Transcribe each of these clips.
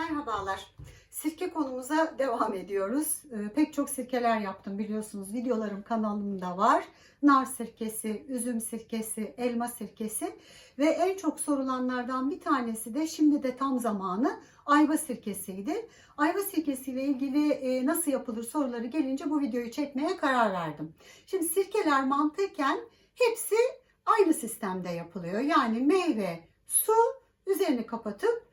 Merhabalar. Sirke konumuza devam ediyoruz. Ee, pek çok sirkeler yaptım biliyorsunuz. Videolarım kanalımda var. Nar sirkesi, üzüm sirkesi, elma sirkesi ve en çok sorulanlardan bir tanesi de şimdi de tam zamanı ayva sirkesiydi. Ayva sirkesiyle ilgili e, nasıl yapılır soruları gelince bu videoyu çekmeye karar verdim. Şimdi sirkeler mantıken hepsi aynı sistemde yapılıyor. Yani meyve, su, üzerini kapatıp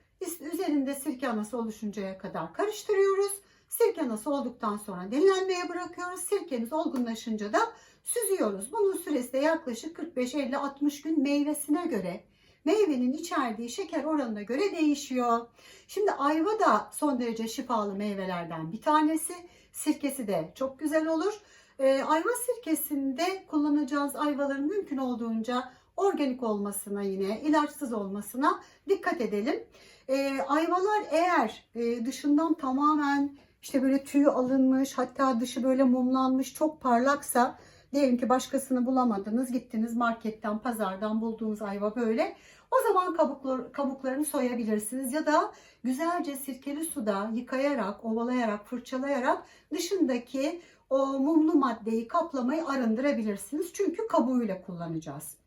Üzerinde sirke anası oluşuncaya kadar karıştırıyoruz. Sirke anası olduktan sonra dinlenmeye bırakıyoruz. Sirkemiz olgunlaşınca da süzüyoruz. Bunun süresi de yaklaşık 45, 50, 60 gün meyvesine göre, meyvenin içerdiği şeker oranına göre değişiyor. Şimdi ayva da son derece şifalı meyvelerden bir tanesi. Sirkesi de çok güzel olur. Ee, ayva sirkesinde kullanacağız ayvaların mümkün olduğunca organik olmasına yine ilaçsız olmasına dikkat edelim. E, ayvalar eğer e, dışından tamamen işte böyle tüyü alınmış hatta dışı böyle mumlanmış çok parlaksa diyelim ki başkasını bulamadınız gittiniz marketten pazardan bulduğunuz ayva böyle o zaman kabuklar, kabuklarını soyabilirsiniz. Ya da güzelce sirkeli suda yıkayarak ovalayarak fırçalayarak dışındaki o mumlu maddeyi kaplamayı arındırabilirsiniz. Çünkü kabuğuyla kullanacağız.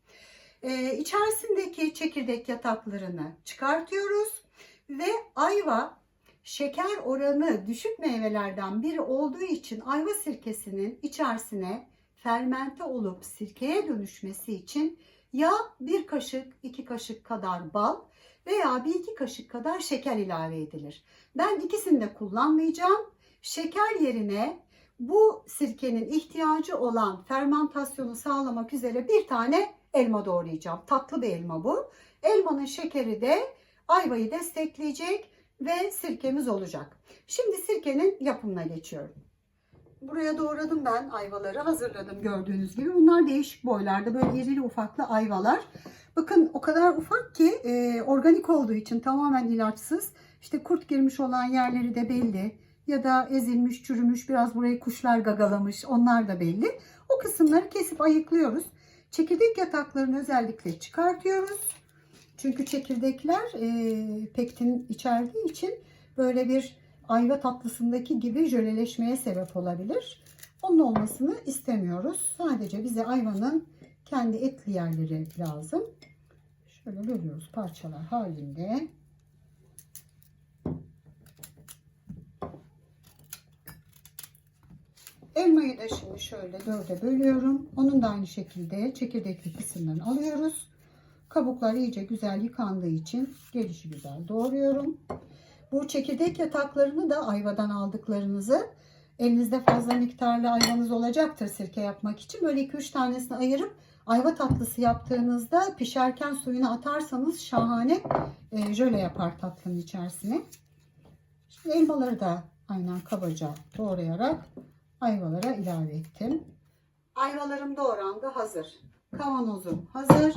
Ee, içerisindeki çekirdek yataklarını çıkartıyoruz ve ayva şeker oranı düşük meyvelerden biri olduğu için ayva sirkesinin içerisine fermente olup sirkeye dönüşmesi için ya bir kaşık iki kaşık kadar bal veya bir iki kaşık kadar şeker ilave edilir. Ben ikisini de kullanmayacağım. Şeker yerine bu sirkenin ihtiyacı olan fermentasyonu sağlamak üzere bir tane elma doğrayacağım. Tatlı bir elma bu. Elmanın şekeri de ayvayı destekleyecek ve sirkemiz olacak. Şimdi sirkenin yapımına geçiyorum. Buraya doğradım ben ayvaları hazırladım gördüğünüz gibi. Bunlar değişik boylarda böyle irili ufaklı ayvalar. Bakın o kadar ufak ki e, organik olduğu için tamamen ilaçsız. İşte kurt girmiş olan yerleri de belli. Ya da ezilmiş, çürümüş, biraz burayı kuşlar gagalamış onlar da belli. O kısımları kesip ayıklıyoruz. Çekirdek yataklarını özellikle çıkartıyoruz. Çünkü çekirdekler e, pektin içerdiği için böyle bir ayva tatlısındaki gibi jöleleşmeye sebep olabilir. Onun olmasını istemiyoruz. Sadece bize ayvanın kendi etli yerleri lazım. Şöyle bölüyoruz parçalar halinde. Elmayı da şimdi şöyle dörde bölüyorum. Onun da aynı şekilde çekirdekli kısımlarını alıyoruz. Kabuklar iyice güzel yıkandığı için gelişi güzel doğruyorum. Bu çekirdek yataklarını da ayvadan aldıklarınızı elinizde fazla miktarlı ayvanız olacaktır sirke yapmak için. Böyle 2-3 tanesini ayırıp ayva tatlısı yaptığınızda pişerken suyunu atarsanız şahane e, jöle yapar tatlının içerisine. Şimdi elmaları da aynen kabaca doğrayarak ayvalara ilave ettim. Ayvalarım doğrandı hazır. Kavanozum hazır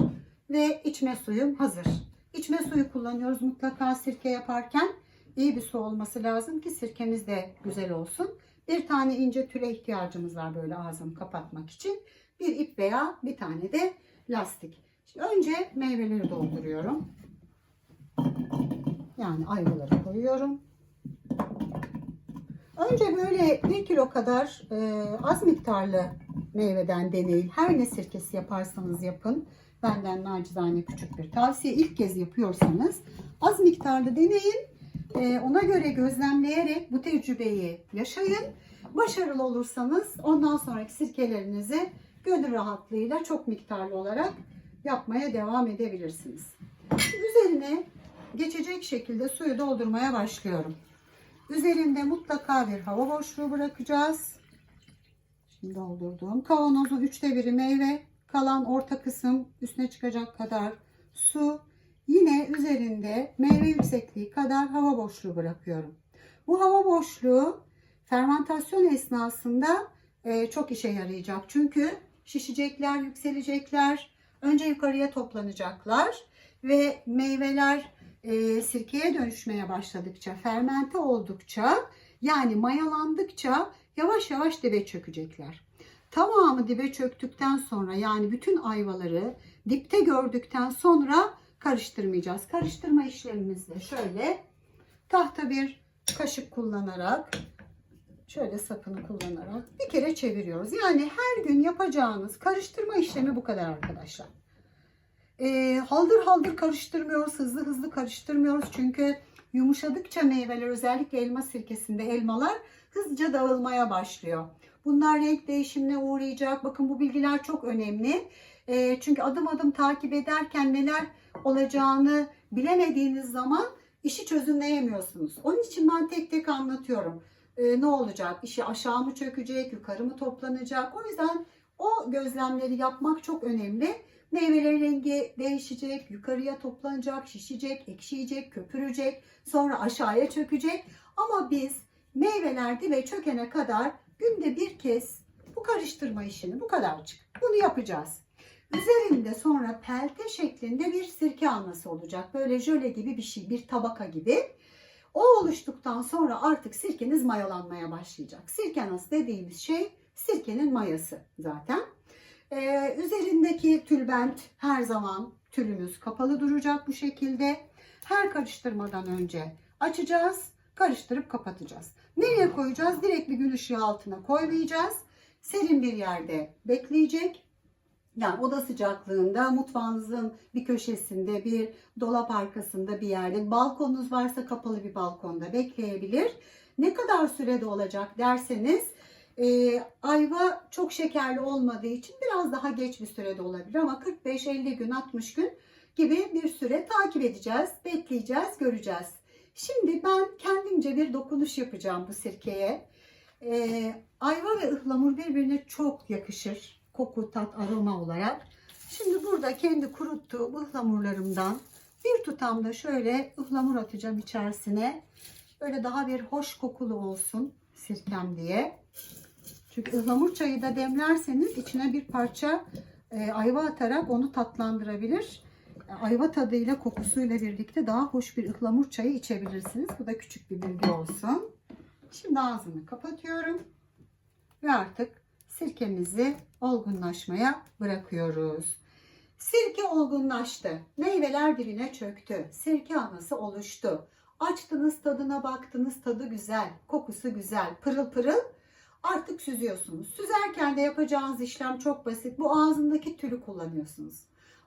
ve içme suyum hazır. İçme suyu kullanıyoruz mutlaka sirke yaparken. iyi bir su olması lazım ki sirkemiz de güzel olsun. Bir tane ince tüle ihtiyacımız var böyle ağzını kapatmak için. Bir ip veya bir tane de lastik. Şimdi önce meyveleri dolduruyorum. Yani ayvaları koyuyorum. Önce böyle bir kilo kadar e, az miktarlı meyveden deneyin. Her ne sirkesi yaparsanız yapın. Benden nacizane küçük bir tavsiye. İlk kez yapıyorsanız az miktarda deneyin. E, ona göre gözlemleyerek bu tecrübeyi yaşayın. Başarılı olursanız ondan sonraki sirkelerinizi gönül rahatlığıyla çok miktarlı olarak yapmaya devam edebilirsiniz. Üzerine geçecek şekilde suyu doldurmaya başlıyorum. Üzerinde mutlaka bir hava boşluğu bırakacağız. Şimdi doldurduğum kavanozun üçte biri meyve, kalan orta kısım üstüne çıkacak kadar su. Yine üzerinde meyve yüksekliği kadar hava boşluğu bırakıyorum. Bu hava boşluğu fermentasyon esnasında e, çok işe yarayacak. Çünkü şişecekler, yükselecekler, önce yukarıya toplanacaklar ve meyveler e, sirkeye dönüşmeye başladıkça, fermente oldukça yani mayalandıkça yavaş yavaş dibe çökecekler. Tamamı dibe çöktükten sonra yani bütün ayvaları dipte gördükten sonra karıştırmayacağız. Karıştırma işlemimizde şöyle tahta bir kaşık kullanarak şöyle sapını kullanarak bir kere çeviriyoruz. Yani her gün yapacağınız karıştırma işlemi bu kadar arkadaşlar. Ee, haldır haldır karıştırmıyoruz, hızlı hızlı karıştırmıyoruz. Çünkü yumuşadıkça meyveler özellikle elma sirkesinde elmalar hızlıca dağılmaya başlıyor. Bunlar renk değişimine uğrayacak. Bakın bu bilgiler çok önemli. Ee, çünkü adım adım takip ederken neler olacağını bilemediğiniz zaman işi çözümleyemiyorsunuz. Onun için ben tek tek anlatıyorum. Ee, ne olacak? İşi aşağı mı çökecek, yukarı mı toplanacak? O yüzden o gözlemleri yapmak çok önemli. Meyvelerin rengi değişecek, yukarıya toplanacak, şişecek, ekşiyecek, köpürecek, sonra aşağıya çökecek. Ama biz meyveler dibe çökene kadar günde bir kez bu karıştırma işini bu kadarcık bunu yapacağız. Üzerinde sonra pelte şeklinde bir sirke alması olacak. Böyle jöle gibi bir şey, bir tabaka gibi. O oluştuktan sonra artık sirkeniz mayalanmaya başlayacak. Sirke anası dediğimiz şey sirkenin mayası zaten. Ee, üzerindeki tülbent her zaman tülümüz kapalı duracak bu şekilde. Her karıştırmadan önce açacağız, karıştırıp kapatacağız. Nereye koyacağız? Direkt bir gün ışığı altına koymayacağız. Serin bir yerde bekleyecek. Yani oda sıcaklığında mutfağınızın bir köşesinde, bir dolap arkasında bir yerde, balkonunuz varsa kapalı bir balkonda bekleyebilir. Ne kadar sürede olacak derseniz e, ayva çok şekerli olmadığı için biraz daha geç bir sürede olabilir ama 45-50 gün 60 gün gibi bir süre takip edeceğiz, bekleyeceğiz, göreceğiz. Şimdi ben kendimce bir dokunuş yapacağım bu sirkeye. E, ayva ve ıhlamur birbirine çok yakışır koku, tat, aroma olarak. Şimdi burada kendi kuruttuğum ıhlamurlarımdan bir tutam da şöyle ıhlamur atacağım içerisine. Böyle daha bir hoş kokulu olsun sirkem diye. Çünkü ıhlamur çayı da demlerseniz içine bir parça e, ayva atarak onu tatlandırabilir. Ayva tadıyla kokusuyla birlikte daha hoş bir ıhlamur çayı içebilirsiniz. Bu da küçük bir bilgi olsun. Şimdi ağzını kapatıyorum. Ve artık sirkemizi olgunlaşmaya bırakıyoruz. Sirke olgunlaştı. Meyveler dibine çöktü. Sirke anası oluştu. Açtınız tadına baktınız tadı güzel, kokusu güzel, pırıl pırıl. Artık süzüyorsunuz. Süzerken de yapacağınız işlem çok basit. Bu ağzındaki tülü kullanıyorsunuz.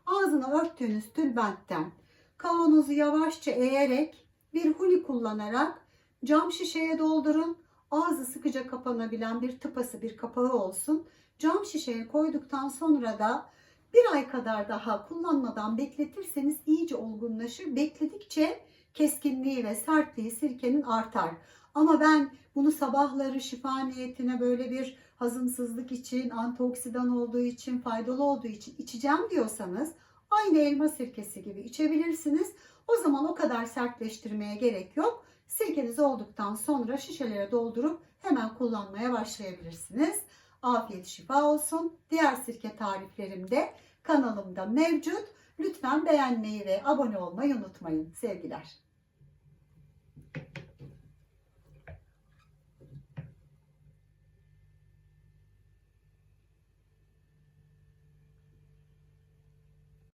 Ağzını örttüğünüz tülbentten kavanozu yavaşça eğerek bir huli kullanarak cam şişeye doldurun. Ağzı sıkıca kapanabilen bir tıpası bir kapağı olsun. Cam şişeye koyduktan sonra da bir ay kadar daha kullanmadan bekletirseniz iyice olgunlaşır. Bekledikçe keskinliği ve sertliği sirkenin artar. Ama ben bunu sabahları şifa niyetine böyle bir hazımsızlık için, antioksidan olduğu için, faydalı olduğu için içeceğim diyorsanız aynı elma sirkesi gibi içebilirsiniz. O zaman o kadar sertleştirmeye gerek yok. Sirkeniz olduktan sonra şişelere doldurup hemen kullanmaya başlayabilirsiniz. Afiyet şifa olsun. Diğer sirke tariflerim de kanalımda mevcut. Lütfen beğenmeyi ve abone olmayı unutmayın. Sevgiler.